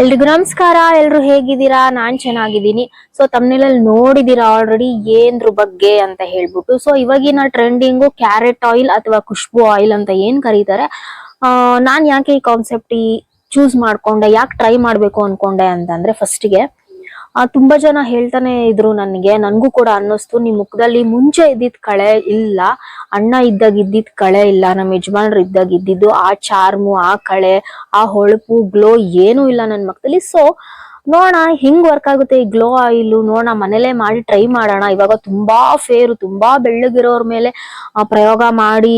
ಎಲ್ರಿಗೂ ನಮಸ್ಕಾರ. ಎಲ್ರು ಹೇಗಿದ್ದೀರಾ? ನಾನ್ ಚೆನ್ನಾಗಿದ್ದೀನಿ. ಸೊ ತಮ್ಮನೇಲಿ ನೋಡಿದೀರಾ ಆಲ್ರೆಡಿ ಏನ್ರ ಬಗ್ಗೆ ಅಂತ ಹೇಳ್ಬಿಟ್ಟು. ಸೊ ಇವಾಗಿನ ಟ್ರೆಂಡಿಂಗು ಕ್ಯಾರೆಟ್ ಆಯಿಲ್ ಅಥವಾ ಖುಷ್ಬು ಆಯಿಲ್ ಅಂತ ಏನ್ ಕರೀತಾರೆ? ನಾನ್ ಯಾಕೆ ಈ ಕಾನ್ಸೆಪ್ಟ್ ಚೂಸ್ ಮಾಡ್ಕೊಂಡೆ? ಯಾಕೆ ಟ್ರೈ ಮಾಡ್ಬೇಕು ಅನ್ಕೊಂಡೆ ಅಂತಂದ್ರೆ ಫಸ್ಟ್ಗೆ ಆ ತುಂಬಾ ಜನ ಹೇಳ್ತಾನೆ ಇದ್ರು ನನಗೆ ನನಗೂ ಕೂಡ ಅನ್ನಿಸ್ತು. ನಿಮ್ ಮುಖದಲ್ಲಿ ಮುಂಚೆ ಇದ್ದಿದ್ ಕಳೆ ಇಲ್ಲ ಅಣ್ಣ ಇದ್ದಾಗ ಇದ್ದಿದ್ ಕಳೆ ಇಲ್ಲ ನಮ್ಮ ಯಜಮಾನ್ರು ಇದ್ದಾಗ ಇದ್ದಿದ್ದು ಆ ಚಾರ್ಮು ಆ ಕಳೆ ಆ ಹೊಳಪು ಗ್ಲೋ ಏನೂ ಇಲ್ಲ ನನ್ನ ಮುಖದಲ್ಲಿ. ಸೊ ನೋಡ ಹೆಂಗ್ ವರ್ಕ್ ಆಗುತ್ತೆ ಈ ಗ್ಲೋ ಆಯಿಲ್ ನೋಡೋಣ ಮನೇಲೆ ಮಾಡಿ ಟ್ರೈ ಮಾಡೋಣ. ಇವಾಗ ತುಂಬಾ ಫೇರು ತುಂಬಾ ಬೆಳ್ಳಗಿರೋರ್ ಮೇಲೆ ಆ, ಪ್ರಯೋಗ ಮಾಡಿ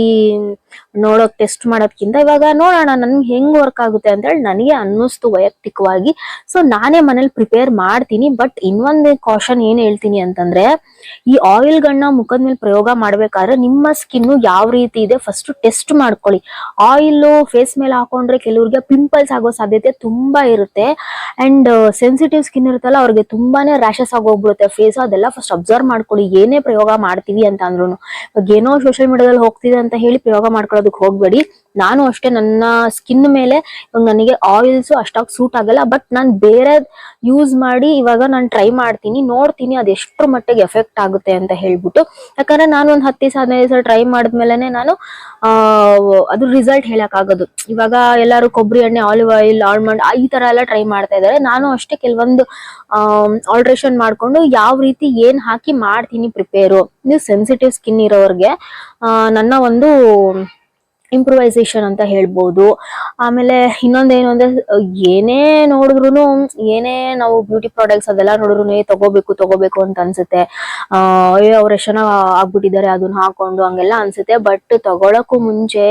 ನೋಡೋಕ್ ಟೆಸ್ಟ್ ಮಾಡೋದ್ಕಿಂತ ಇವಾಗ ನೋಡೋಣ ನನ್ಗೆ ಹೆಂಗ್ ವರ್ಕ್ ಆಗುತ್ತೆ ಅಂತ ಹೇಳಿ ನನಗೆ ಅನ್ನಿಸ್ತು ವೈಯಕ್ತಿಕವಾಗಿ. ಸೊ ನಾನೇ ಮನೇಲಿ ಪ್ರಿಪೇರ್ ಮಾಡ್ತೀನಿ ಬಟ್ ಇನ್ನೊಂದು ಕಾಷನ್ ಏನ್ ಹೇಳ್ತೀನಿ ಅಂತಂದ್ರೆ, ಈ ಆಯಿಲ್ ಗಳನ್ನ ಮುಖದ ಮೇಲೆ ಪ್ರಯೋಗ ಮಾಡ್ಬೇಕಾದ್ರೆ ನಿಮ್ಮ ಸ್ಕಿನ್ ಯಾವ ರೀತಿ ಇದೆ ಫಸ್ಟ್ ಟೆಸ್ಟ್ ಮಾಡ್ಕೊಳ್ಳಿ. ಆಯಿಲ್ ಫೇಸ್ ಮೇಲೆ ಹಾಕೊಂಡ್ರೆ ಕೆಲವ್ರಿಗೆ ಪಿಂಪಲ್ಸ್ ಆಗೋ ಸಾಧ್ಯತೆ ತುಂಬಾ ಇರುತ್ತೆ. ಅಂಡ್ ಸೆನ್ಸಿಟಿವ್ ಸ್ಕಿನ್ ಇರುತ್ತಲ್ಲ, ಅವ್ರಿಗೆ ತುಂಬಾನೇ ರ್ಯಾಶಸ್ ಆಗೋಗ್ಬಿಡುತ್ತೆ. ಫೇಸ್ ಅದೆಲ್ಲ ಫಸ್ಟ್ ಅಬ್ಸರ್ವ್ ಮಾಡ್ಕೊಳ್ಳಿ, ಏನೇ ಪ್ರಯೋಗ ಮಾಡ್ತೀವಿ ಅಂತ ಅಂದ್ರೂ ಏನೋ ಸೋಷಿಯಲ್ ಮೀಡಿಯಾದಲ್ಲಿ ಹೋಗ್ತಿದೆ ಅಂತ ಹೇಳಿ ಪ್ರಯೋಗ ಮಾಡ್ಕೊಳ್ಳೋದಕ್ಕೆ ಹೋಗ್ಬೇಡಿ. ನಾನು ಅಷ್ಟೇ ನನ್ನ ಸ್ಕಿನ್ ಮೇಲೆ ನನಗೆ ಆಯಿಲ್ಸ್ ಅಷ್ಟಾಗಿ ಸೂಟ್ ಆಗಲ್ಲ ಬಟ್ ನಾನು ಬೇರೆ ಯೂಸ್ ಮಾಡಿ ಇವಾಗ ನಾನು ಟ್ರೈ ಮಾಡ್ತೀನಿ, ನೋಡ್ತೀನಿ ಅದು ಎಷ್ಟ್ರ ಮಟ್ಟಿಗೆ ಎಫೆಕ್ಟ್ ಆಗುತ್ತೆ ಅಂತ ಹೇಳ್ಬಿಟ್ಟು. ಯಾಕಂದ್ರೆ ನಾನು ಒಂದು ಹತ್ತು ದಿವಸ, ಹದಿನೈದು ದಿವಸ ಟ್ರೈ ಮಾಡಿದ್ಮೇಲೆನೆ ನಾನು, ಆ, ಅದು ರಿಸಲ್ಟ್ ಹೇಳಕ್ ಆಗೋದು ಇವಾಗ ಎಲ್ಲರೂ ಕೊಬ್ಬರಿ ಎಣ್ಣೆ ಆಲಿವ್ ಆಯಿಲ್ ಆಲ್ಮಂಡ್ ಈ ತರ ಎಲ್ಲ ಟ್ರೈ ಮಾಡ್ತಾ ಇದ್ದಾರೆ. ನಾನು ಅಷ್ಟೇ ಕೆಲವೊಂದು ಆಲ್ಟ್ರೇಷನ್ ಮಾಡ್ಕೊಂಡು ಯಾವ ರೀತಿ ಏನು ಹಾಕಿ ಮಾಡ್ತೀನಿ ಪ್ರಿಪೇರು ನೀವು ಸೆನ್ಸಿಟಿವ್ ಸ್ಕಿನ್ ಇರೋರ್ಗೆ ನನ್ನ ಒಂದು ಇಂಪ್ರೂವೈಸೇಷನ್ ಅಂತ ಹೇಳ್ಬೋದು. ಆಮೇಲೆ ಇನ್ನೊಂದೇನು ಅಂದ್ರೆ, ಏನೇ ನೋಡಿದ್ರು ಏನೇ ನಾವು ಬ್ಯೂಟಿ ಪ್ರಾಡಕ್ಟ್ಸ್ ಅದೆಲ್ಲ ನೋಡಿದ್ರು ತಗೋಬೇಕು ತಗೋಬೇಕು ಅಂತ ಅನ್ಸುತ್ತೆ. ಅಯ್ಯೋ ಅವ್ರು ಎಷ್ಟು ಆಗ್ಬಿಟ್ಟಿದ್ದಾರೆ, ಅದನ್ನ ಹಾಕೊಂಡು ಹಂಗೆಲ್ಲ ಅನ್ಸುತ್ತೆ. ಬಟ್ ತಗೊಳಕ್ಕೂ ಮುಂಚೆ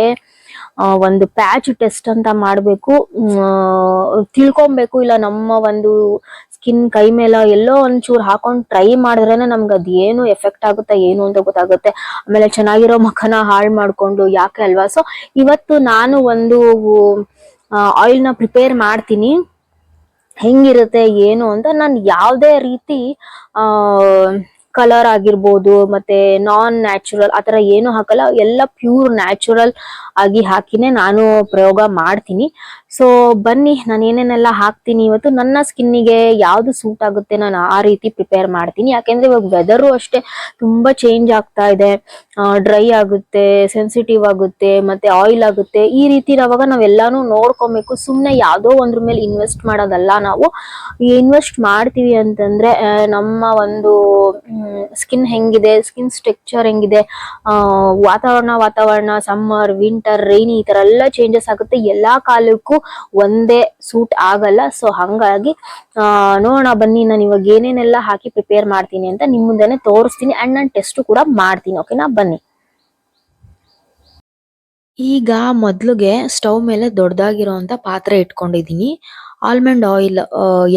ಒಂದು ಪ್ಯಾಚ್ ಟೆಸ್ಟ್ ಅಂತ ಮಾಡಬೇಕು. ತಿಳ್ಕೊಬೇಕು. ಇಲ್ಲ ನಮ್ಮ ಒಂದು ಸ್ಕಿನ್ ಕೈ ಮೇಲೆ ಎಲ್ಲೋ ಒಂಚೂರು ಹಾಕೊಂಡು ಟ್ರೈ ಮಾಡಿದ್ರೇನೆ ನಮ್ಗೆ ಅದು ಏನು ಎಫೆಕ್ಟ್ ಆಗುತ್ತೆ ಏನು ಅಂತ ಗೊತ್ತಾಗುತ್ತೆ. ಆಮೇಲೆ ಚೆನ್ನಾಗಿರೋ ಮಖನ ಹಾಳು ಮಾಡ್ಕೊಂಡು ಯಾಕೆ ಅಲ್ವಾ? ಸೊ ಇವತ್ತು ನಾನು ಒಂದು ಆಯಿಲ್ನ ಪ್ರಿಪೇರ್ ಮಾಡ್ತೀನಿ. ಹೆಂಗಿರುತ್ತೆ, ಏನು ಅಂತ ನಾನು ಯಾವುದೇ ರೀತಿ, ಆ ಕಲರ್ ಆಗಿರ್ಬೋದು, ಮತ್ತೆ ನಾನ್ ನ್ಯಾಚುರಲ್ ಆತರ ಏನು ಹಾಕಲ್ಲ, ಎಲ್ಲ ಪ್ಯೂರ್ ನ್ಯಾಚುರಲ್ ಆಗಿ ಹಾಕಿನೇ ನಾನು ಪ್ರಯೋಗ ಮಾಡ್ತೀನಿ. ಸೊ ಬನ್ನಿ, ನಾನು ಏನೇನೆಲ್ಲ ಹಾಕ್ತೀನಿ ಇವತ್ತು. ನನ್ನ ಸ್ಕಿನ್ನಿಗೆ ಯಾವುದು ಸೂಟ್ ಆಗುತ್ತೆ ನಾನು ಆ ರೀತಿ ಪ್ರಿಪೇರ್ ಮಾಡ್ತೀನಿ. ಯಾಕೆಂದ್ರೆ ಇವಾಗ ವೆದರು ಅಷ್ಟೇ ತುಂಬಾ ಚೇಂಜ್ ಆಗ್ತಾ ಇದೆ. ಡ್ರೈ ಆಗುತ್ತೆ ಸೆನ್ಸಿಟಿವ್ ಆಗುತ್ತೆ, ಮತ್ತೆ ಆಯಿಲ್ ಆಗುತ್ತೆ. ಈ ರೀತಿ ಇರುವಾಗ ನಾವೆಲ್ಲಾನು ನೋಡ್ಕೊಬೇಕು. ಸುಮ್ಮನೆ ಯಾವುದೋ ಒಂದ್ರ ಮೇಲೆ ಇನ್ವೆಸ್ಟ್ ಮಾಡೋದಲ್ಲ ನಾವು. ಇನ್ವೆಸ್ಟ್ ಮಾಡ್ತೀವಿ ಅಂತಂದ್ರೆ ನಮ್ಮ ಒಂದು ಸ್ಕಿನ್ ಹೆಂಗಿದೆ ಸ್ಕಿನ್ ಸ್ಟ್ರಕ್ಚರ್ ಹೆಂಗಿದೆ ವಾತಾವರಣ ವಾತಾವರಣ ಸಮ್ಮರ್ ವಿಂಟರ್ ರೈನಿ ಈ ತರ ಎಲ್ಲ ಚೇಂಜಸ್ ಆಗುತ್ತೆ. ಎಲ್ಲಾ ಕಾಲಕ್ಕೂ ಒಂದೇ ಸೂಟ್ ಆಗಲ್ಲ. ಸೊ ಹಂಗಾಗಿ ನೋಡೋಣ ಬನ್ನಿ. ನಾನು ಇವಾಗ ಏನೇನೆಲ್ಲ ಹಾಕಿ ಪ್ರಿಪೇರ್ ಮಾಡ್ತೀನಿ ಅಂತ ನಿಮ್ ಮುಂದೆನೆ ತೋರಿಸ್ತೀನಿ. ಅಂಡ್ ನಾನು ಟೆಸ್ಟ್ ಕೂಡ ಮಾಡ್ತೀನಿ ಓಕೆನಾ ಬನ್ನಿ. ಈಗ ಮೊದ್ಲಿಗೆ ಸ್ಟವ್ ಮೇಲೆ ದೊಡ್ಡದಾಗಿರೋಂತ ಪಾತ್ರೆ ಇಟ್ಕೊಂಡಿದೀನಿ ಆಲ್ಮಂಡ್ ಆಯಿಲ್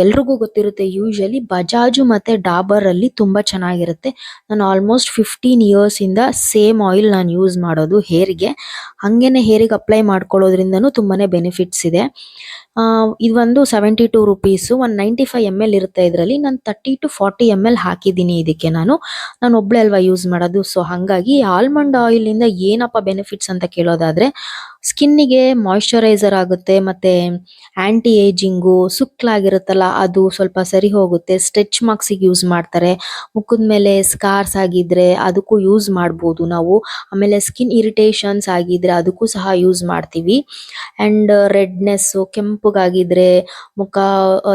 ಎಲ್ರಿಗೂ ಗೊತ್ತಿರುತ್ತೆ. ಯೂಶಲಿ ಬಜಾಜು ಮತ್ತೆ ಡಾಬರ್ ಅಲ್ಲಿ ತುಂಬಾ ಚೆನ್ನಾಗಿರುತ್ತೆ. ನಾನು ಆಲ್ಮೋಸ್ಟ್ ಫಿಫ್ಟೀನ್ ಇಯರ್ಸ್ ಇಂದ ಸೇಮ್ ಆಯಿಲ್ ನಾನು ಯೂಸ್ ಮಾಡೋದು ಹೇರಿಗೆ. ಹೇರ್ ಹೇರಿಗೆ ಅಪ್ಲೈ ಮಾಡ್ಕೊಳ್ಳೋದ್ರಿಂದನೂ ತುಂಬಾನೇ ಬೆನಿಫಿಟ್ಸ್ ಇದೆ. ಇದು ಒಂದು seventy two rupees one ninety five M L ಇರುತ್ತೆ ಇದರಲ್ಲಿ. ನಾನು thirty to forty M L ಹಾಕಿದ್ದೀನಿ ಇದಕ್ಕೆ ನಾನು. ನಾನು ಒಬ್ಳೆ ಅಲ್ವಾ ಯೂಸ್ ಮಾಡೋದು ಸೊ ಹಾಗಾಗಿ ಆಲ್ಮಂಡ್ ಆಯಿಲ್ ಇಂದ ಏನಪ್ಪ ಬೆನಿಫಿಟ್ಸ್ ಅಂತ ಕೇಳೋದಾದ್ರೆ ಸ್ಕಿನ್ನಿಗೆ ಮಾಯಿಶ್ಚರೈಸರ್ ಆಗುತ್ತೆ, ಮತ್ತೆ ಆಂಟಿ ಏಜಿಂಗು ಸುಕ್ಲಾಗಿರುತ್ತಲ್ಲ, ಅದು ಸ್ವಲ್ಪ ಸರಿ ಹೋಗುತ್ತೆ. ಸ್ಟ್ರೆಚ್ ಮಾರ್ಕ್ಸಿಗೆ ಯೂಸ್ ಮಾಡ್ತಾರೆ. ಮುಖದ ಮೇಲೆ ಸ್ಕಾರ್ಸ್ ಆಗಿದ್ರೆ ಅದಕ್ಕೂ ಯೂಸ್ ಮಾಡ್ಬೋದು ನಾವು. ಆಮೇಲೆ ಸ್ಕಿನ್ ಇರಿಟೇಷನ್ಸ್ ಆಗಿದ್ರೆ ಅದಕ್ಕೂ ಸಹ ಯೂಸ್ ಮಾಡ್ತೀವಿ. ಅಂಡ್ ರೆಡ್ನೆಸ್ ಕೆಂಪಗಾಗಿದ್ರೆ ಮುಖ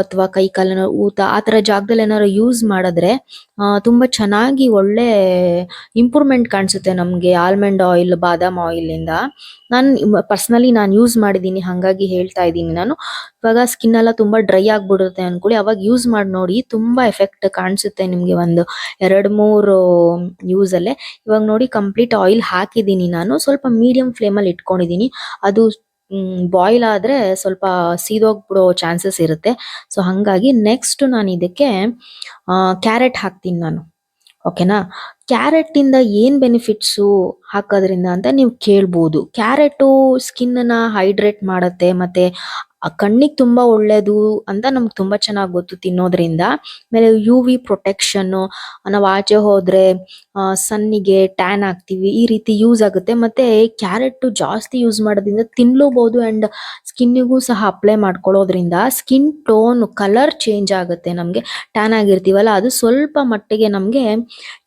ಅಥವಾ ಕೈ ಕಾಲನ ಊತ ಆ ತರ ಜಾಗದಲ್ಲಿ ಏನಾದ್ರು ಯೂಸ್ ಮಾಡಿದ್ರೆ ತುಂಬಾ ಚೆನ್ನಾಗಿ ಒಳ್ಳೆ ಇಂಪ್ರೂವ್ಮೆಂಟ್ ಕಾಣಿಸುತ್ತೆ ನಮ್ಗೆ ಆಲ್ಮಂಡ್ ಆಯಿಲ್ ಬಾದಾಮ್ ಆಯಿಲ್ ಇಂದ. ನಾನು ಪರ್ಸನಲಿ ನಾನು ಯೂಸ್ ಮಾಡಿದ್ದೀನಿ, ಹಂಗಾಗಿ ಹೇಳ್ತಾ ಇದ್ದೀನಿ ನಾನು. ಇವಾಗ ಸ್ಕಿನ್ ಎಲ್ಲ ತುಂಬಾ ಡ್ರೈ ಆಗ್ಬಿಡುತ್ತೆ ಅನ್ಕೊಳ್ಳಿ, ಅವಾಗ ಯೂಸ್ ಮಾಡಿ ನೋಡಿ ತುಂಬಾ ಎಫೆಕ್ಟ್ ಕಾಣಿಸುತ್ತೆ ನಿಮ್ಗೆ ಒಂದು ಎರಡು ಮೂರು ಯೂಸ್ ಅಲ್ಲೇ. ಇವಾಗ ನೋಡಿ ಕಂಪ್ಲೀಟ್ ಆಯಿಲ್ ಹಾಕಿದ್ದೀನಿ ನಾನು, ಸ್ವಲ್ಪ ಮೀಡಿಯಂ ಫ್ಲೇಮ್ ಅಲ್ಲಿ ಇಟ್ಕೊಂಡಿದ್ದೀನಿ. ಅದು ಬಾಯ್ಲ್ ಆದ್ರೆ ಸ್ವಲ್ಪ ಸೀದೋಗ್ಬಿಡೋ ಚಾನ್ಸಸ್ ಇರುತ್ತೆ. ಸೊ ಹಾಗಾಗಿ ನೆಕ್ಸ್ಟ್ ನಾನು ಇದಕ್ಕೆ ಕ್ಯಾರೆಟ್ ಹಾಕ್ತೀನಿ ನಾನು. ಓಕೆನಾ ಕ್ಯಾರೆಟ್ ಇಂದ ಏನ್ ಬೆನಿಫಿಟ್ಸು ಹಾಕೋದ್ರಿಂದ ಅಂತ ನೀವು ಕೇಳ್ಬೋದು. ಕ್ಯಾರೆಟು ಸ್ಕಿನ್ನ ಹೈಡ್ರೇಟ್ ಮಾಡುತ್ತೆ, ಮತ್ತೆ ಆ ಕಣ್ಣಿಗೆ ತುಂಬಾ ಒಳ್ಳೇದು ಅಂತ ನಮ್ಗೆ ತುಂಬಾ ಚೆನ್ನಾಗಿ ಗೊತ್ತು ತಿನ್ನೋದ್ರಿಂದ. ಆಮೇಲೆ ಯು ವಿ ಪ್ರೊಟೆಕ್ಷನ್ ನಾವು ಆಚೆ ಹೋದ್ರೆ ಸನ್ನಿಗೆ ಟ್ಯಾನ್ ಆಗ್ತೀವಿ ಈ ರೀತಿ ಯೂಸ್ ಆಗುತ್ತೆ. ಮತ್ತೆ ಕ್ಯಾರೆಟ್ ಜಾಸ್ತಿ ಯೂಸ್ ಮಾಡೋದ್ರಿಂದ ತಿನ್ಲೂಬಹುದು ಅಂಡ್ ಸ್ಕಿನ್ಗೂ ಸಹ ಅಪ್ಲೈ ಮಾಡ್ಕೊಳ್ಳೋದ್ರಿಂದ ಸ್ಕಿನ್ ಟೋನ್ ಕಲರ್ ಚೇಂಜ್ ಆಗುತ್ತೆ ನಮ್ಗೆ. ಟ್ಯಾನ್ ಆಗಿರ್ತೀವಲ್ಲ, ಅದು ಸ್ವಲ್ಪ ಮಟ್ಟಿಗೆ ನಮ್ಗೆ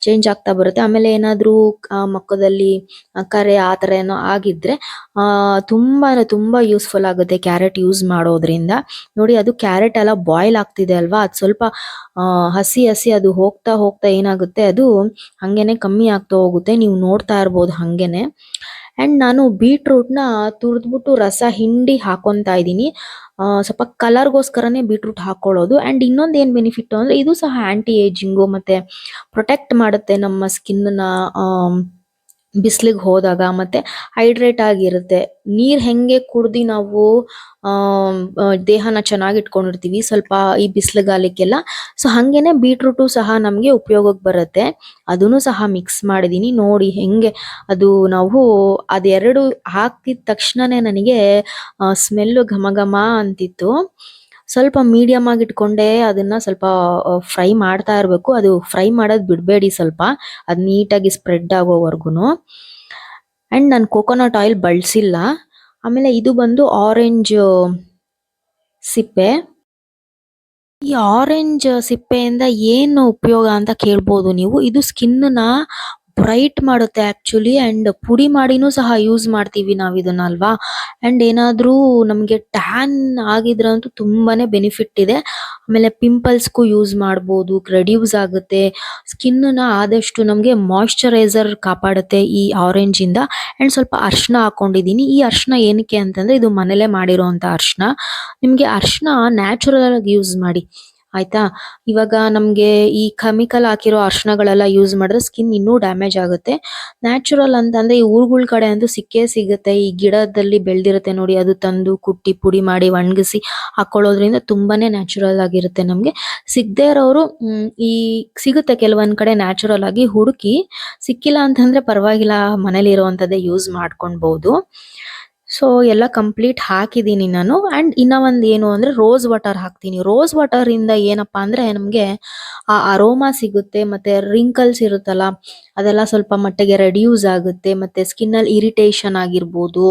ಚೇಂಜ್ ಆಗ್ತಾ ಬರುತ್ತೆ. ಆಮೇಲೆ ಏನಾದ್ರೂ ಮಕ್ಕದಲ್ಲಿ ಕರೆ ಆ ತರ ಏನೋ ಆಗಿದ್ರೆ ತುಂಬಾ ತುಂಬಾ ಯೂಸ್ಫುಲ್ ಆಗುತ್ತೆ ಕ್ಯಾರೆಟ್ ಯೂಸ್ ಮಾಡೋದ್ರಿಂದ. ನೋಡಿ ಅದು ಕ್ಯಾರೆಟ್ ಎಲ್ಲ ಬಾಯ್ಲ್ ಆಗ್ತಿದೆ ಅಲ್ವಾ? ಅದು ಸ್ವಲ್ಪ ಹಸಿ ಹಸಿ ಅದು ಹೋಗ್ತಾ ಹೋಗ್ತಾ ಏನಾಗುತ್ತೆ ಅದು ಹಂಗೇನೆ ಕಮ್ಮಿ ಆಗ್ತಾ ಹೋಗುತ್ತೆ. ನೀವು ನೋಡ್ತಾ ಇರ್ಬೋದು ಹಂಗೇನೆ. ಅಂಡ್ ನಾನು ಬೀಟ್ರೂಟ್ನ ತುರ್ದ್ಬಿಟ್ಟು ರಸ ಹಿಂಡಿ ಹಾಕೊತಾ ಇದೀನಿ ಆ, ಸ್ವಲ್ಪ ಕಲರ್ಗೋಸ್ಕರನೇ ಬೀಟ್ರೂಟ್ ಹಾಕೊಳ್ಳೋದು. ಅಂಡ್ ಇನ್ನೊಂದು ಏನ್ ಬೆನಿಫಿಟ್ಟು ಅಂದ್ರೆ ಇದು ಸಹ ಆ್ಯಂಟಿ ಏಜಿಂಗು ಮತ್ತೆ ಪ್ರೊಟೆಕ್ಟ್ ಮಾಡುತ್ತೆ ನಮ್ಮ ಸ್ಕಿನ್ನ ಬಿಸಿಲಿಗೆ ಹೋದಾಗ ಮತ್ತೆ ಹೈಡ್ರೇಟ್ ಆಗಿರುತ್ತೆ. ನೀರ್ ಹೆಂಗೆ ಕುಡ್ದಿ ನಾವು ದೇಹನ ಚೆನ್ನಾಗಿ ಇಟ್ಕೊಂಡಿರ್ತೀವಿ, ಸ್ವಲ್ಪ ಈ ಬಿಸಿಲುಗಾಲಕ್ಕೆಲ್ಲ. ಸೊ, ಹಂಗೇನೆ ಬೀಟ್ರೂಟು ಸಹ ನಮಗೆ ಉಪಯೋಗಕ್ಕೆ ಬರುತ್ತೆ. ಅದನ್ನು ಸಹ ಮಿಕ್ಸ್ ಮಾಡಿದೀನಿ. ನೋಡಿ ಹೆಂಗೆ ಅದು ನಾವು ಅದೆರಡು ಹಾಕಿದ ತಕ್ಷಣನೇ ನನಗೆ ಸ್ಮೆಲ್ ಘಮ ಘಮ ಅಂತಿತ್ತು. ಸ್ವಲ್ಪ ಮೀಡಿಯಂ ಆಗಿ ಇಟ್ಕೊಂಡೆ ಅದನ್ನ ಸ್ವಲ್ಪ ಫ್ರೈ ಮಾಡ್ತಾ ಇರಬೇಕು. ಅದು ಫ್ರೈ ಮಾಡೋದು ಬಿಡಬೇಡಿ ಸ್ವಲ್ಪ. ಅದು ನೀಟಾಗಿ ಸ್ಪ್ರೆಡ್ ಆಗೋವರೆಗೂ ಅಂಡ್ ನಾನು ಕೋಕೋನಟ್ ಆಯಿಲ್ ಬಳಸಿಲ್ಲ. ಆಮೇಲೆ ಇದು ಬಂದು ಆರೆಂಜ್ ಸಿಪ್ಪೆ. ಈ ಆರೆಂಜ್ ಸಿಪ್ಪೆಯಿಂದ ಏನು ಉಪಯೋಗ ಅಂತ ಕೇಳ್ಬೋದು ನೀವು? ಇದು ಸ್ಕಿನ್ನ ಬ್ರೈಟ್ ಮಾಡುತ್ತೆ ಆಕ್ಚುಲಿ ಅಂಡ್ ಪುಡಿ ಮಾಡಿನೂ ಸಹ ಯೂಸ್ ಮಾಡ್ತೀವಿ ನಾವು ಇದನ್ನ ಅಲ್ವಾ ಅಂಡ್ ಏನಾದ್ರೂ ನಮಗೆ ಟ್ಯಾನ್ ಆಗಿದ್ರಂತೂ ತುಂಬಾನೇ ಬೆನಿಫಿಟ್ ಇದೆ. ಆಮೇಲೆ ಪಿಂಪಲ್ಸ್ಗೂ ಯೂಸ್ ಮಾಡಬಹುದು ರೆಡ್ಯೂಸ್ ಆಗುತ್ತೆ. ಸ್ಕಿನ್ನ ಆದಷ್ಟು ನಮಗೆ ಮಾಯಿಶ್ಚರೈಸರ್ ಕಾಪಾಡುತ್ತೆ ಈ ಆರೆಂಜ್ ಇಂದ. ಅಂಡ್ ಸ್ವಲ್ಪ ಅರ್ಶನ ಹಾಕೊಂಡಿದೀನಿ. ಈ ಅರ್ಶನ ಏನಕ್ಕೆ ಅಂತಂದ್ರೆ ಇದು ಮನೇಲೆ ಮಾಡಿರೋಂತ ಅರ್ಶನ. ನಿಮ್ಗೆ ಅರ್ಶನ ನ್ಯಾಚುರಲ್ ಆಗಿ ಯೂಸ್ ಮಾಡಿ. ಆಯ್ತಾ? ಇವಾಗ ನಮ್ಗೆ ಈ ಕೆಮಿಕಲ್ ಹಾಕಿರೋ ಅರ್ಶನಗಳೆಲ್ಲ ಯೂಸ್ ಮಾಡಿದ್ರೆ ಸ್ಕಿನ್ ಇನ್ನೂ ಡ್ಯಾಮೇಜ್ ಆಗುತ್ತೆ. ನ್ಯಾಚುರಲ್ ಅಂತಂದ್ರೆ ಈ ಊರುಗಳ ಕಡೆ ಅಂತೂ ಸಿಕ್ಕೇ ಸಿಗುತ್ತೆ. ಈ ಗಿಡದಲ್ಲಿ ಬೆಳ್ದಿರುತ್ತೆ ನೋಡಿ, ಅದು ತಂದು ಕುಟ್ಟಿ ಪುಡಿ ಮಾಡಿ ಒಣಗಿಸಿ ಹಾಕೊಳ್ಳೋದ್ರಿಂದ ತುಂಬಾನೇ ನ್ಯಾಚುರಲ್ ಆಗಿರುತ್ತೆ ನಮ್ಗೆ. ಸಿಗದೆ ಇರೋರು ಈ ಸಿಗುತ್ತೆ ಕೆಲವೊಂದ್ ಕಡೆ ನ್ಯಾಚುರಲ್ ಆಗಿ ಹುಡುಕಿ, ಸಿಕ್ಕಿಲ್ಲ ಅಂತಂದ್ರೆ ಪರವಾಗಿಲ್ಲ ಮನೇಲಿ ಇರುವಂತದ್ದೇ ಯೂಸ್ ಮಾಡ್ಕೊಳ್ಬಹುದು ಸೊ ಎಲ್ಲ ಕಂಪ್ಲೀಟ್ ಹಾಕಿದ್ದೀನಿ ನಾನು. ಅಂಡ್ ಇನ್ನ ಒಂದು ಏನು ಅಂದ್ರೆ ರೋಸ್ ವಾಟರ್ ಹಾಕ್ತೀನಿ. ರೋಸ್ ವಾಟರ್ ಇಂದ ಏನಪ್ಪಾ ಅಂದ್ರೆ ನಮ್ಗೆ ಆ ಅರೋಮಾ ಸಿಗುತ್ತೆ, ಮತ್ತೆ ರಿಂಕಲ್ಸ್ ಇರುತ್ತಲ್ಲ, ಅದೆಲ್ಲ ಸ್ವಲ್ಪ ಮಟ್ಟಿಗೆ ರೆಡ್ಯೂಸ್ ಆಗುತ್ತೆ, ಮತ್ತೆ ಸ್ಕಿನ್ ಅಲ್ಲಿ ಇರಿಟೇಷನ್ ಆಗಿರ್ಬೋದು,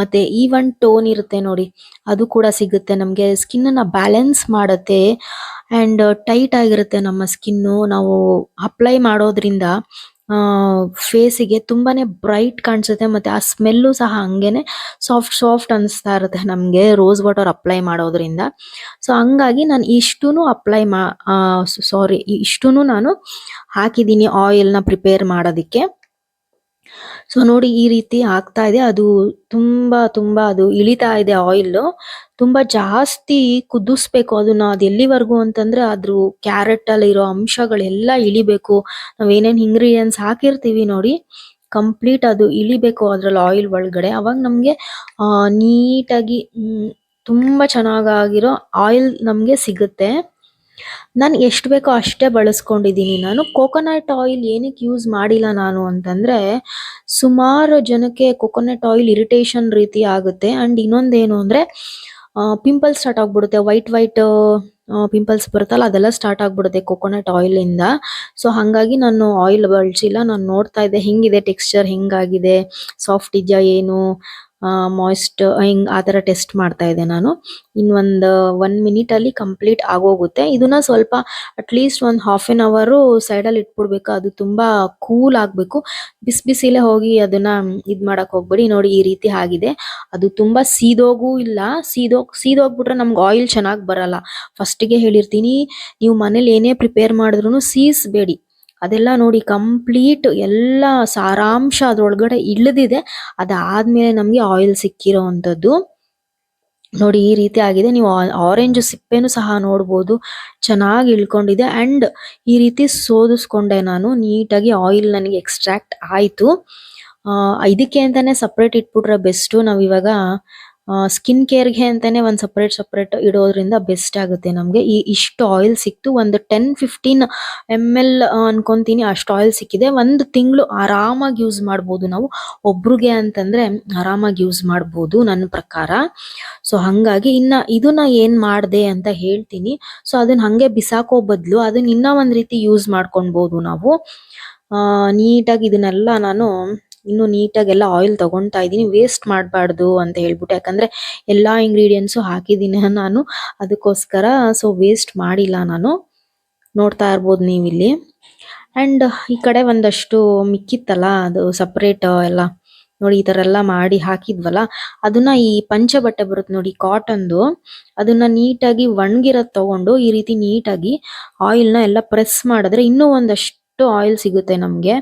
ಮತ್ತೆ ಈವನ್ ಟೋನ್ ಇರುತ್ತೆ ನೋಡಿ, ಅದು ಕೂಡ ಸಿಗುತ್ತೆ ನಮಗೆ. ಸ್ಕಿನ್ ಅನ್ನ ಬ್ಯಾಲೆನ್ಸ್ ಮಾಡುತ್ತೆ ಅಂಡ್ ಟೈಟ್ ಆಗಿರುತ್ತೆ ನಮ್ಮ ಸ್ಕಿನ್ನು ನಾವು ಅಪ್ಲೈ ಮಾಡೋದ್ರಿಂದ ಆ ಫೇಸಿಗೆ ತುಂಬಾನೇ ಬ್ರೈಟ್ ಕಾಣಿಸುತ್ತೆ ಮತ್ತೆ ಆ ಸ್ಮೆಲ್ ಸಹ ಹಂಗೇನೆ ಸಾಫ್ಟ್ ಸಾಫ್ಟ್ ಅನಿಸ್ತಾ ಇರುತ್ತೆ ನಮ್ಗೆ ರೋಸ್ ವಾಟರ್ ಅಪ್ಲೈ ಮಾಡೋದ್ರಿಂದ. ಸೊ ಹಂಗಾಗಿ ನಾನು ಇಷ್ಟುನು ಅಪ್ಲೈ ಮಾ ಸಾರಿ ಇಷ್ಟುನು ನಾನು ಹಾಕಿದ್ದೀನಿ ಆಯಿಲ್ನ ಪ್ರಿಪೇರ್ ಮಾಡೋದಿಕ್ಕೆ. ಸೊ ನೋಡಿ ಈ ರೀತಿ ಆಗ್ತಾ ಇದೆ. ಅದು ತುಂಬಾ ತುಂಬಾ ಅದು ಇಳಿತಾ ಇದೆ ಆಯಿಲ್ ತುಂಬಾ ಜಾಸ್ತಿ ಕುದಿಸ್ಬೇಕು ಅದನ್ನ. ಅದು ಎಲ್ಲಿವರೆಗೂ ಅಂತಂದ್ರೆ ಅದ್ರ ಕ್ಯಾರೆಟ್ ಅಲ್ಲಿ ಇರೋ ಅಂಶಗಳೆಲ್ಲ ಇಳಿಬೇಕು. ನಾವ್ ಏನೇನ್ ಇಂಗ್ರೀಡಿಯೆಂಟ್ಸ್ ಹಾಕಿರ್ತೀವಿ ನೋಡಿ ಕಂಪ್ಲೀಟ್ ಅದು ಇಳಿಬೇಕು ಅದ್ರಲ್ಲಿ ಆಯಿಲ್ ಒಳಗಡೆ. ಅವಾಗ ನಮ್ಗೆ, ಆ, ನೀಟಾಗಿ ತುಂಬಾ ಚೆನ್ನಾಗಿರೋ ಆಯಿಲ್ ನಮ್ಗೆ ಸಿಗುತ್ತೆ. ನಾನು ಎಷ್ಟು ಬೇಕೋ ಅಷ್ಟೇ ಬಳಸ್ಕೊಂಡಿದ್ದೀನಿ ನಾನು. ಕೋಕೋನಟ್ ಆಯಿಲ್ ಏನಕ್ಕೆ ಯೂಸ್ ಮಾಡಿಲ್ಲ ನಾನು ಅಂತಂದ್ರೆ, ಸುಮಾರು ಜನಕ್ಕೆ ಕೋಕೋನಟ್ ಆಯಿಲ್ ಇರಿಟೇಷನ್ ರೀತಿ ಆಗುತ್ತೆ. ಅಂಡ್ ಇನ್ನೊಂದೇನು ಅಂದ್ರೆ ಪಿಂಪಲ್ಸ್ ಸ್ಟಾರ್ಟ್ ಆಗ್ಬಿಡುತ್ತೆ. ವೈಟ್ ವೈಟ್ ಪಿಂಪಲ್ಸ್ ಬರುತ್ತಲ್ಲ, ಅದೆಲ್ಲ ಸ್ಟಾರ್ಟ್ ಆಗ್ಬಿಡುತ್ತೆ ಕೊಕೊನಟ್ ಆಯಿಲ್ ಇಂದ. ಸೊ ಹಂಗಾಗಿ ನಾನು ಆಯಿಲ್ ಬಳಸಿಲ್ಲ, ನಾನು ನೋಡ್ತಾ ಇದ್ದೆ, ಹೆಂಗಿದೆ ಟೆಕ್ಸ್ಚರ್ ಹೆಂಗಾಗಿದೆ ಸಾಫ್ಟ್ ಇದೆಯಾ ಏನು ಮಾಯ್ಸ್ಟ್ ಹಿಂಗ್, ಆ ಥರ ಟೆಸ್ಟ್ ಮಾಡ್ತಾ ಇದ್ದೆ ನಾನು. ಇನ್ನೊಂದ್ ಒನ್ ಮಿನಿಟ್ ಅಲ್ಲಿ ಕಂಪ್ಲೀಟ್ ಆಗೋಗುತ್ತೆ. ಇದನ್ನ ಸ್ವಲ್ಪ ಅಟ್ಲೀಸ್ಟ್ ಒಂದ್ ಹಾಫ್ ಆನ್ ಅವರು ಅಲ್ಲಿ ಇಟ್ಬಿಡ್ಬೇಕು, ಅದು ತುಂಬಾ ಕೂಲ್ ಆಗ್ಬೇಕು. ಬಿಸಿ ಬಿಸಿಲೇ ಹೋಗಿ ಅದನ್ನ ಇದ್ ಮಾಡಕ್ ಹೋಗ್ಬೇಡಿ. ನೋಡಿ, ಈ ರೀತಿ ಆಗಿದೆ. ಅದು ತುಂಬಾ ಸೀದೋಗೂ ಇಲ್ಲ, ಸೀದೋಗ್, ಸೀದೋಗ್ಬಿಟ್ರೆ ನಮ್ಗೆ ಆಯಿಲ್ ಚೆನ್ನಾಗಿ ಬರಲ್ಲ. ಫಸ್ಟ್ ಗೆ ಹೇಳಿರ್ತೀನಿ. ನೀವು ಮನೇಲಿ ಏನೇ ಪ್ರಿಪೇರ್ ಮಾಡಿದ್ರು ಸೀಸ್ಬೇಡಿ. ಅದೆಲ್ಲ ನೋಡಿ ಕಂಪ್ಲೀಟ್ ಎಲ್ಲ ಸಾರಾಂಶ ಅದರೊಳಗಡೆ ಇಳಿದಿದೆ. ಅದಾದ್ಮೇಲೆ ನಮ್ಗೆ ಆಯಿಲ್ ಸಿಕ್ಕಿರೋ ಅಂತದ್ದು ನೋಡಿ ಈ ರೀತಿ ಆಗಿದೆ. ನೀವು ಆರೆಂಜ್ ಸಿಪ್ಪೆನೂ ಸಹ ನೋಡ್ಬೋದು. ಚೆನ್ನಾಗಿ ಇಳ್ಕೊಂಡಿದೆ. ಅಂಡ್ ಈ ರೀತಿ ಸೋದಿಸ್ಕೊಂಡೆ ನಾನು. ನೀಟಾಗಿ ಆಯಿಲ್ ನನಗೆ ಎಕ್ಸ್ಟ್ರಾಕ್ಟ್ ಆಯಿತು. ಇದಕ್ಕೆ ಅಂತಾನೆ ಸಪ್ರೇಟ್ ಇಟ್ಬಿಟ್ರೆ ಬೆಸ್ಟು ನಾವ್ ಸ್ಕಿನ್ ಕೇರ್ಗೆ ಅಂತಾನೆ ಒಂದು ಸಪರೇಟ್ ಸಪರೇಟ್ ಇಡೋದ್ರಿಂದ ಬೆಸ್ಟ್ ಆಗುತ್ತೆ ನಮಗೆ. ಈ ಇಷ್ಟು ಆಯಿಲ್ ಸಿಕ್ತು, ಒಂದು ಟೆನ್ ಫಿಫ್ಟೀನ್ ಎಂ ಎಲ್ ಅನ್ಕೊಂತೀನಿ, ಅಷ್ಟು ಆಯಿಲ್ ಸಿಕ್ಕಿದೆ. ಒಂದು ತಿಂಗಳು ಆರಾಮಾಗಿ ಯೂಸ್ ಮಾಡ್ಬೋದು ನಾವು. ಒಬ್ರಿಗೆ ಅಂತಂದ್ರೆ ಆರಾಮಾಗಿ ಯೂಸ್ ಮಾಡ್ಬೋದು ನನ್ನ ಪ್ರಕಾರ. ಸೊ ಹಂಗಾಗಿ ಇನ್ನ ಇದನ್ನ ಏನ್ ಮಾಡ್ದೆ ಅಂತ ಹೇಳ್ತೀನಿ. ಸೊ ಅದನ್ನ ಹಂಗೆ ಬಿಸಾಕೋ ಬದಲು ಅದನ್ನ ಇನ್ನ ಒಂದ್ ರೀತಿ ಯೂಸ್ ಮಾಡ್ಕೊಳ್ಬಹುದು ನಾವು. ಆ, ನೀಟಾಗಿ ಇದನ್ನೆಲ್ಲ ನಾನು ಇನ್ನು ನೀಟಾಗಿ ಎಲ್ಲ ಆಯಿಲ್ ತಗೊಂತಾ ಇದೀನಿ ವೇಸ್ಟ್ ಮಾಡಬಾರ್ದು ಅಂತ ಹೇಳ್ಬಿಟ್ಟು. ಯಾಕಂದ್ರೆ ಎಲ್ಲಾ ಇಂಗ್ರೀಡಿಯೆಂಟ್ಸ್ ಹಾಕಿದೀನಿ ನಾನು. ಅದಕ್ಕೋಸ್ಕರ ಸೊ ವೇಸ್ಟ್ ಮಾಡಿಲ್ಲ ನಾನು. ನೋಡ್ತಾ ಇರ್ಬೋದು ಇಲ್ಲಿ ಅಂಡ್ ಈ ಕಡೆ ಒಂದಷ್ಟು ಮಿಕ್ಕಿತ್ತಲ್ಲ, ಅದು ಸಪ್ರೇಟ್ ಎಲ್ಲ. ನೋಡಿ, ಈ ತರ ಎಲ್ಲ ಮಾಡಿ ಹಾಕಿದ್ವಲ್ಲ. ಅದನ್ನ ಈ ಪಂಚ ಬಟ್ಟೆ ಬರುತ್ತೆ ನೋಡಿ ಕಾಟನ್ದು ಅದನ್ನ ನೀಟಾಗಿ ಒಣಗಿರೋದ್ ತಗೊಂಡು ಈ ರೀತಿ ನೀಟಾಗಿ ಆಯಿಲ್ನ ಎಲ್ಲ ಪ್ರೆಸ್ ಮಾಡಿದ್ರೆ ಇನ್ನೂ ಒಂದಷ್ಟು ಆಯಿಲ್ ಸಿಗುತ್ತೆ ನಮ್ಗೆ.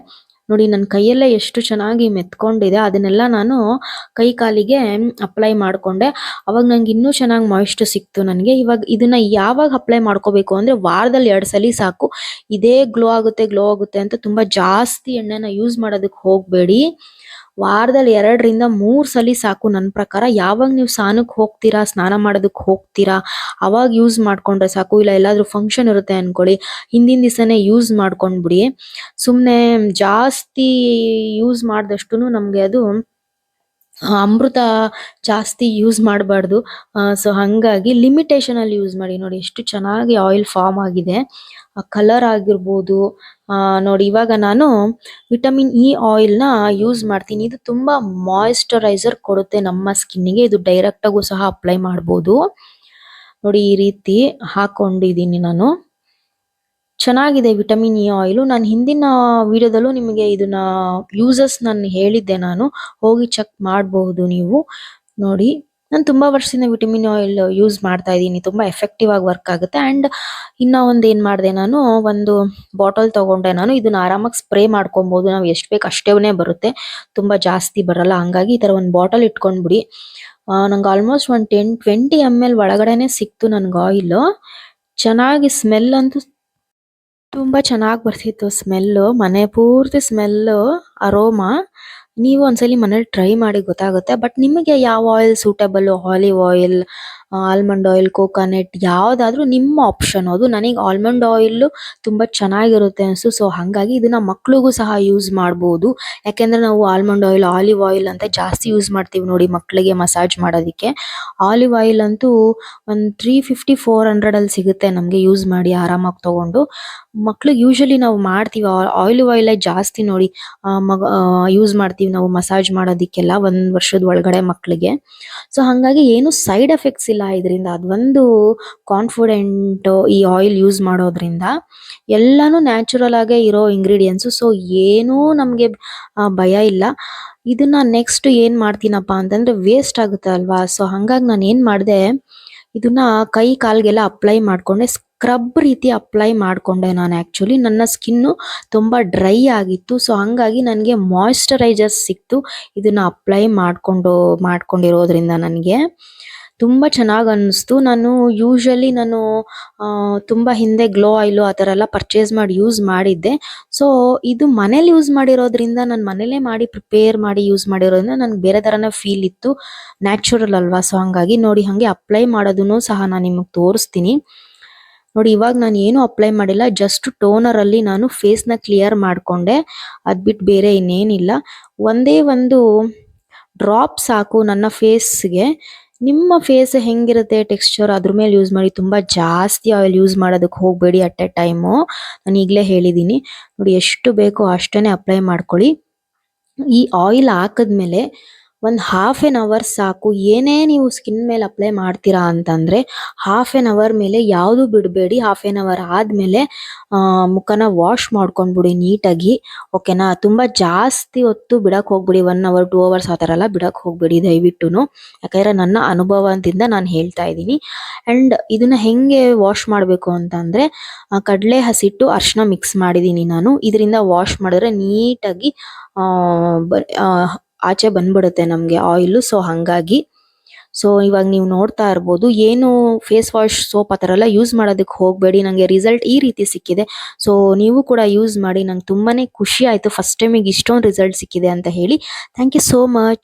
ನೋಡಿ ನನ್ನ ಕೈಯಲ್ಲೇ ಎಷ್ಟು ಚೆನ್ನಾಗಿ ಮೆತ್ಕೊಂಡಿದೆ, ಅದನ್ನೆಲ್ಲ ನಾನು ಕೈ ಕಾಲಿಗೆ ಅಪ್ಲೈ ಮಾಡ್ಕೊಂಡೆ. ಅವಾಗ ನಂಗೆ ಇನ್ನೂ ಚೆನ್ನಾಗಿ ಮಾಯಿಶ್ಚರ್ ಸಿಕ್ತು ನನಗೆ. ಇವಾಗ ಇದನ್ನ ಯಾವಾಗ ಅಪ್ಲೈ ಮಾಡ್ಕೋಬೇಕು ಅಂದ್ರೆ ವಾರದಲ್ಲಿ ಎರಡು ಸಲಿ ಸಾಕು. ಇದೇ ಗ್ಲೋ ಆಗುತ್ತೆ ಗ್ಲೋ ಆಗುತ್ತೆ ಅಂತ ತುಂಬಾ ಜಾಸ್ತಿ ಎಣ್ಣೆನ ಯೂಸ್ ಮಾಡೋದಕ್ಕೆ ಹೋಗ್ಬೇಡಿ. ವಾರದಲ್ಲಿ ಎರಡರಿಂದ ಮೂರು ಸಲಿ ಸಾಕು ನನ್ನ ಪ್ರಕಾರ. ಯಾವಾಗ ನೀವು ಸ್ನಾನಕ್ಕೆ ಹೋಗ್ತೀರಾ, ಸ್ನಾನ ಮಾಡೋದಕ್ಕೆ ಹೋಗ್ತೀರಾ, ಅವಾಗ ಯೂಸ್ ಮಾಡ್ಕೊಂಡ್ರೆ ಸಾಕು. ಇಲ್ಲ ಎಲ್ಲಾದ್ರೂ ಫಂಕ್ಷನ್ ಇರುತ್ತೆ ಅನ್ಕೊಳ್ಳಿ. ಹಿಂದಿನ ದಿವಸನೇ ಯೂಸ್ ಮಾಡ್ಕೊಂಡ್ಬಿಡಿ. ಸುಮ್ಮನೆ ಜಾಸ್ತಿ ಯೂಸ್ ಮಾಡಿದಷ್ಟು ನಮಗೆ ಅದು ಅಮೃತ ಜಾಸ್ತಿ ಯೂಸ್ ಮಾಡಬಾರ್ದು. ಸೊ ಹಾಗಾಗಿ ಲಿಮಿಟೇಷನ್ ಅಲ್ಲಿ ಯೂಸ್ ಮಾಡಿ. ನೋಡಿ, ಎಷ್ಟು ಚೆನ್ನಾಗಿ ಆಯಿಲ್ ಫಾರ್ಮ್ ಆಗಿದೆ. ಕಲರ್ ಆಗಿರ್ಬೋದು ನೋಡಿ, ಇವಾಗ ನಾನು ವಿಟಮಿನ್ ಇ ಆಯಿಲ್ನ ಯೂಸ್ ಮಾಡ್ತೀನಿ. ಇದು ತುಂಬಾ ಮಾಯಿಶ್ಚರೈಸರ್ ಕೊಡುತ್ತೆ ನಮ್ಮ ಸ್ಕಿನ್ನಿಗೆ ಇದು ಡೈರೆಕ್ಟಾಗೂ ಸಹ ಅಪ್ಲೈ ಮಾಡಬಹುದು ನೋಡಿ, ಈ ರೀತಿ ಹಾಕೊಂಡಿದ್ದೀನಿ ನಾನು. ಚೆನ್ನಾಗಿದೆ ವಿಟಮಿನ್ ಇ ಆಯಿಲ್. ನಾನು ಹಿಂದಿನ ವಿಡಿಯೋದಲ್ಲೂ ನಿಮಗೆ ಇದನ್ನ ಯೂಸಸ್ ನಾನು ಹೇಳಿದ್ದೆ ನಾನು. ಹೋಗಿ ಚೆಕ್ ಮಾಡಬಹುದು ನೀವು. ನೋಡಿ. ನಾನು ತುಂಬಾ ವರ್ಷದಿಂದ ವಿಟಮಿನ್ ಆಯಿಲ್ ಯೂಸ್ ಮಾಡ್ತಾ ಇದ್ದೀನಿ. ತುಂಬಾ ಎಫೆಕ್ಟಿವ್ ಆಗಿ ವರ್ಕ್ ಆಗುತ್ತೆ. ಅಂಡ್ ಇನ್ನ ಒಂದು ಏನು ಮಾಡಿದೆ ನಾನು, ಒಂದು ಬಾಟಲ್ ತಗೊಂಡೆ ನಾನು. ಇದನ್ನ ಆರಾಮಾಗಿ ಸ್ಪ್ರೇ ಮಾಡ್ಕೊಬೋದು. ನಾವು ಎಷ್ಟು ಬೇಕು ಅಷ್ಟೇನೆ ಬರುತ್ತೆ. ತುಂಬಾ ಜಾಸ್ತಿ ಬರಲ್ಲ. ಹಂಗಾಗಿ ಈ ತರ ಒಂದು ಬಾಟಲ್ ಇಟ್ಕೊಂಡ್ಬಿಡಿ. ನಂಗೆ ಆಲ್ಮೋಸ್ಟ್ ಒಂದು ಟೆನ್ ಟ್ವೆಂಟಿ ಎಂ ಎಲ್ ಒಳಗಡೆನೆ ಸಿಕ್ತು ನನಗೆ ಆಯಿಲ್. ಚೆನ್ನಾಗಿ ಸ್ಮೆಲ್ ಅಂತೂ ತುಂಬಾ ಚೆನ್ನಾಗಿ ಬರ್ತಿತ್ತು ಸ್ಮೆಲ್ಲು, ಮನೆ ಪೂರ್ತಿ ಸ್ಮೆಲ್ಲು, ಅರೋಮಾ. ನೀವು ಒಂದ್ಸಲಿ ಮನೇಲಿ ಟ್ರೈ ಮಾಡಿ ಗೊತ್ತಾಗುತ್ತೆ, ಬಟ್ ನಿಮಗೆ ಯಾವ oil suitable? Olive oil almond oil, coconut ಯಾವ್ದಾದ್ರು ನಿಮ್ಮ ಆಪ್ಷನ್. ಅದು ನನಗೆ ಆಲ್ಮಂಡ್ ಆಯಿಲ್ ತುಂಬಾ ಚೆನ್ನಾಗಿರುತ್ತೆ ಅನ್ಸು. ಸೊ, ಹಂಗಾಗಿ ಇದನ್ನ ಮಕ್ಳಿಗೂ ಸಹ ಯೂಸ್ ಮಾಡಬಹುದು ಯಾಕೆಂದ್ರೆ ನಾವು ಆಲ್ಮಂಡ್ ಆಯಿಲ್, ಆಲಿವ್ ಆಯಿಲ್ ಅಂತ ಜಾಸ್ತಿ ಯೂಸ್ ಮಾಡ್ತೀವಿ ನೋಡಿ ಮಕ್ಕಳಿಗೆ ಮಸಾಜ್ ಮಾಡೋದಿಕ್ಕೆ. ಆಲಿವ್ ಆಯಿಲ್ ಅಂತೂ ಒಂದ್ ತ್ರೀ ಫಿಫ್ಟಿ ಫೋರ್ ಹಂಡ್ರೆಡ್ ಅಲ್ಲಿ ಸಿಗುತ್ತೆ ನಮಗೆ ಯೂಸ್ ಮಾಡಿ ಆರಾಮಾಗಿ ತಗೊಂಡು. ಮಕ್ಳಿಗೆ ಯೂಶಲಿ ನಾವು ಮಾಡ್ತೀವಿ. ಆಯಿಲ್ ಆಯಿಲ್ ಜಾಸ್ತಿ ನೋಡಿ ಮಗ ಯೂಸ್ ಮಾಡ್ತೀವಿ ನಾವು ಮಸಾಜ್ ಮಾಡೋದಿಕ್ಕೆಲ್ಲ ಒಂದ್ ವರ್ಷದ ಒಳಗಡೆ ಮಕ್ಕಳಿಗೆ ಸೊ, ಹಂಗಾಗಿ ಏನು ಸೈಡ್ ಎಫೆಕ್ಟ್ಸ್ ಇಲ್ಲ. ಇದರಿಂದ ಅದೊಂದು ಕಾನ್ಫಿಡೆಂಟ್ ಈ ಆಯಿಲ್ ಯೂಸ್ ಮಾಡೋದ್ರಿಂದ ಎಲ್ಲಾನು ನ್ಯಾಚುರಲ್ ಆಗೇ ಇರೋ ಇಂಗ್ರೀಡಿಯೆಂಟ್ಸು ಸೊ ಏನೂ ನಮಗೆ ಭಯ ಇಲ್ಲ. ಇದನ್ನ ನೆಕ್ಸ್ಟ್ ಏನ್ ಮಾಡ್ತೀನಪ್ಪ ಅಂತಂದ್ರೆ ವೇಸ್ಟ್ ಆಗುತ್ತೆ ಅಲ್ವಾ? ಸೊ ಹಂಗಾಗಿ ನಾನು ಏನ್ ಮಾಡಿದೆ, ಇದನ್ನ ಕೈ ಕಾಲ್ಗೆಲ್ಲ ಅಪ್ಲೈ ಮಾಡ್ಕೊಂಡೆ. ಸ್ಕ್ರಬ್ ರೀತಿ ಅಪ್ಲೈ ಮಾಡಿಕೊಂಡೆ ನಾನು ಆ್ಯಕ್ಚುಲಿ ನನ್ನ ಸ್ಕಿನ್ನು ತುಂಬ ಡ್ರೈ ಆಗಿತ್ತು. ಸೊ ಹಂಗಾಗಿ ನನಗೆ ಮಾಯಿಶ್ಚರೈಸರ್ ಸಿಕ್ತು. ಇದನ್ನ ಅಪ್ಲೈ ಮಾಡಿಕೊಂಡು, ಮಾಡ್ಕೊಂಡಿರೋದ್ರಿಂದ ನನಗೆ. ತುಂಬಾ ಚೆನ್ನಾಗಿ ಅನ್ನಿಸ್ತು. ನಾನು ಯೂಶಲಿ ನಾನು ತುಂಬ ಹಿಂದೆ ಗ್ಲೋ ಆಯಿಲು ಆ ಥರ ಎಲ್ಲ ಪರ್ಚೇಸ್ ಮಾಡಿ ಯೂಸ್ ಮಾಡಿದ್ದೆ. ಸೊ ಇದು ಮನೇಲಿ ಯೂಸ್ ಮಾಡಿರೋದ್ರಿಂದ ನಾನು ಮನೇಲೇ ಮಾಡಿ ಪ್ರಿಪೇರ್ ಮಾಡಿ ಯೂಸ್ ಮಾಡಿರೋದ್ರಿಂದ ನನಗೆ ಬೇರೆ ಥರನೇ ಫೀಲ್ ಇತ್ತು. ನ್ಯಾಚುರಲ್ ಅಲ್ವಾ? ಸೊ ಹಂಗಾಗಿ ನೋಡಿ, ಹಾಗೆ ಅಪ್ಲೈ ಮಾಡೋದನ್ನು ಸಹ ನಾನು ನಿಮಗೆ ತೋರಿಸ್ತೀನಿ. ನೋಡಿ, ಇವಾಗ ನಾನು ಏನು ಅಪ್ಲೈ ಮಾಡಿಲ್ಲ. ಜಸ್ಟ್ ಟೋನರ್ ಅಲ್ಲಿ ನಾನು ಫೇಸ್ನ ಕ್ಲಿಯರ್ ಮಾಡ್ಕೊಂಡೆ. ಅದು ಬಿಟ್ಟು ಬೇರೆ ಇನ್ನೇನಿಲ್ಲ. ಒಂದೇ ಒಂದು ಡ್ರಾಪ್ ಸಾಕು ನನ್ನ ಫೇಸ್ಗೆ ನಿಮ್ಮ ಫೇಸ್ ಹೆಂಗಿರುತ್ತೆ ಟೆಕ್ಸ್ಚರ್ ಅದ್ರ ಮೇಲೆ ಯೂಸ್ ಮಾಡಿ, ತುಂಬಾ ಜಾಸ್ತಿ ಆಯಿಲ್ ಯೂಸ್ ಮಾಡೋದಕ್ಕೆ ಹೋಗಬೇಡಿ ಅಟ್ ಎ ಟೈಮು ನಾನು ಈಗಲೇ ಹೇಳಿದ್ದೀನಿ ನೋಡಿ, ಎಷ್ಟು ಬೇಕೋ ಅಷ್ಟೇ ಅಪ್ಲೈ ಮಾಡ್ಕೊಳ್ಳಿ. ಈ ಆಯಿಲ್ ಹಾಕಿದ್ಮೇಲೆ ಒಂದು ಹಾಫ್ ಎನ್ ಅವರ್ ಸಾಕು. ಏನೇ ನೀವು ಸ್ಕಿನ್ ಮೇಲೆ ಅಪ್ಲೈ ಮಾಡ್ತೀರಾ ಅಂತಂದ್ರೆ ಹಾಫ್ ಎನ್ ಅವರ್ ಮೇಲೆ ಯಾವುದು ಬಿಡಬೇಡಿ. ಹಾಫ್ ಎನ್ ಅವರ್ ಆದ್ಮೇಲೆ ಮುಖನ ವಾಶ್ ಮಾಡ್ಕೊಂಡ್ಬಿಡಿ ನೀಟಾಗಿ. ಓಕೆನಾ ತುಂಬಾ ಜಾಸ್ತಿ ಹೊತ್ತು ಬಿಡಕ್ ಹೋಗ್ಬಿಡಿ. ಒನ್ ಅವರ್ ಟೂ ಅವರ್ಸ್ ಆ ಥರ ಎಲ್ಲ ಬಿಡಕ್ ಹೋಗ್ಬಿಡಿ ದಯವಿಟ್ಟು ಯಾಕಂದರೆ ನನ್ನ ಅನುಭವದಿಂದ ನಾನು ಹೇಳ್ತಾ ಇದ್ದೀನಿ. ಅಂಡ್ ಇದನ್ನ ಹೆಂಗೆ ವಾಶ್ ಮಾಡಬೇಕು ಅಂತಂದ್ರೆ ಕಡಲೆ ಹಸಿಟ್ಟು ಅರ್ಶನ ಮಿಕ್ಸ್ ಮಾಡಿದೀನಿ ನಾನು. ಇದರಿಂದ ವಾಶ್ ಮಾಡಿದ್ರೆ ನೀಟಾಗಿ ಆಚೆ ಬಂದ್ಬಿಡುತ್ತೆ ನಮಗೆ ಆಯಿಲ್ ಸೊ ಹಾಗಾಗಿ ಸೊ ಇವಾಗ ನೀವು ನೋಡ್ತಾ ಇರ್ಬೋದು, ಏನು ಫೇಸ್ ವಾಶ್ ಸೋಪ್ ಆ ಥರ ಎಲ್ಲ ಯೂಸ್ ಮಾಡೋದಕ್ಕೆ ಹೋಗಬೇಡಿ. ನನಗೆ ರಿಸಲ್ಟ್ ಈ ರೀತಿ ಸಿಕ್ಕಿದೆ. ಸೊ ನೀವು ಕೂಡ ಯೂಸ್ ಮಾಡಿ, ನಂಗೆ ತುಂಬಾನೇ ಖುಷಿ ಆಯಿತು. ಫಸ್ಟ್ ಟೈಮಿಗೆ ಇಷ್ಟೊಂದು ರಿಸಲ್ಟ್ ಸಿಕ್ಕಿದೆ ಅಂತ ಹೇಳಿ. Thank you so much